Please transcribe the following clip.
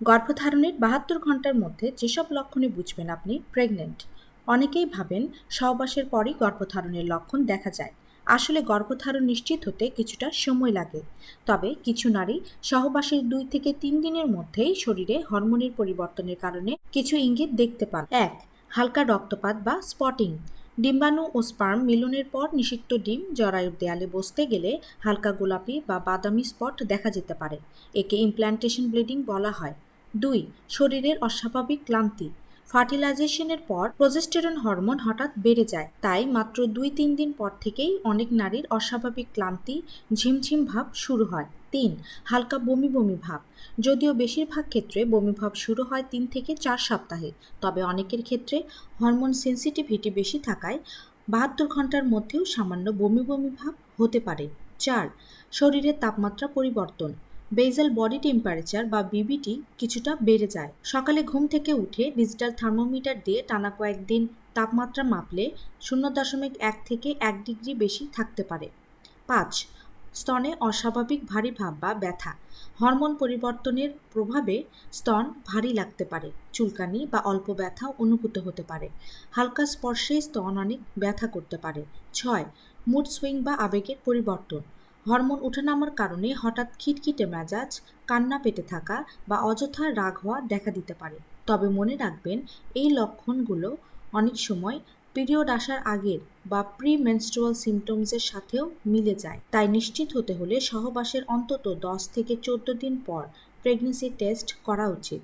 গর্ভধারণের বাহাত্তর ঘণ্টার মধ্যে যেসব লক্ষণে বুঝবেন আপনি প্রেগনেন্ট অনেকেই ভাবেন সহবাসের পরই গর্ভধারণের লক্ষণ দেখা যায়। আসলে গর্ভধারণ নিশ্চিত হতে কিছুটা সময় লাগে। তবে কিছু নারী সহবাসের দুই থেকে তিন দিনের মধ্যেই শরীরে হরমোনের পরিবর্তনের কারণে কিছু ইঙ্গিত দেখতে পান। এক, হালকা রক্তপাত বা স্পটিং ডিম্বাণু ও স্পার্ম মিলনের পর নিষিক্ত ডিম জরায়ুর দেয়ালে বসতে গেলে হালকা গোলাপি বা বাদামি স্পট দেখা যেতে পারে। একে ইমপ্ল্যান্টেশন ব্লিডিং বলা হয়। দুই, শরীরের অস্বাভাবিক ক্লান্তি। ফার্টিলাইজেশনের পর প্রজেস্টেরন হরমোন হঠাৎ বেড়ে যায়। তাই মাত্র দুই তিন দিন পর থেকেই অনেক নারীর অস্বাভাবিক ক্লান্তি, ঝিমঝিম ভাব শুরু হয়। তিন, হালকা বমি বমি ভাব। যদিও বেশিরভাগ ক্ষেত্রে বমি ভাব শুরু হয় তিন থেকে চার সপ্তাহে। তবে অনেকের ক্ষেত্রে হরমোন সেন্সিটিভিটি বেশি থাকায় বাহাত্তর ঘণ্টার মধ্যেও সামান্য বমি বমি ভাব হতে পারে। চার শরীরের তাপমাত্রা পরিবর্তন। বেজাল বডি টেম্পারেচার বা বিবিটি কিছুটা বেড়ে যায়। সকালে ঘুম থেকে উঠে ডিজিটাল থার্মোমিটার দিয়ে টানা কয়েকদিন তাপমাত্রা মাপলে শূন্য দশমিক এক থেকে এক ডিগ্রি বেশি থাকতে পারে। পাঁচ, স্তনে অস্বাভাবিক ভারী ভাব বা ব্যথা। হরমোন পরিবর্তনের প্রভাবে স্তন ভারী লাগতে পারে, চুলকানি বা অল্প ব্যথা অনুভূত হতে পারে। হালকা স্পর্শে স্তন অনেক ব্যথা করতে পারে। ছয়, মুড সুইং বা আবেগের পরিবর্তন। হরমোন ওঠানামার কারণে হঠাৎ খিটখিটে মেজাজ, কান্না পেটে থাকা বা অযথা রাগ হওয়া দেখা দিতে পারে। তবে মনে রাখবেন, এই লক্ষণগুলো অনেক সময় পিরিয়ড আসার আগের বা প্রি মেনস্ট্রুয়াল সিমটমসের সাথেও মিলে যায়। তাই নিশ্চিত হতে হলে সহবাসের অন্তত দশ থেকে চোদ্দ দিন পর প্রেগনেন্সি টেস্ট করা উচিত।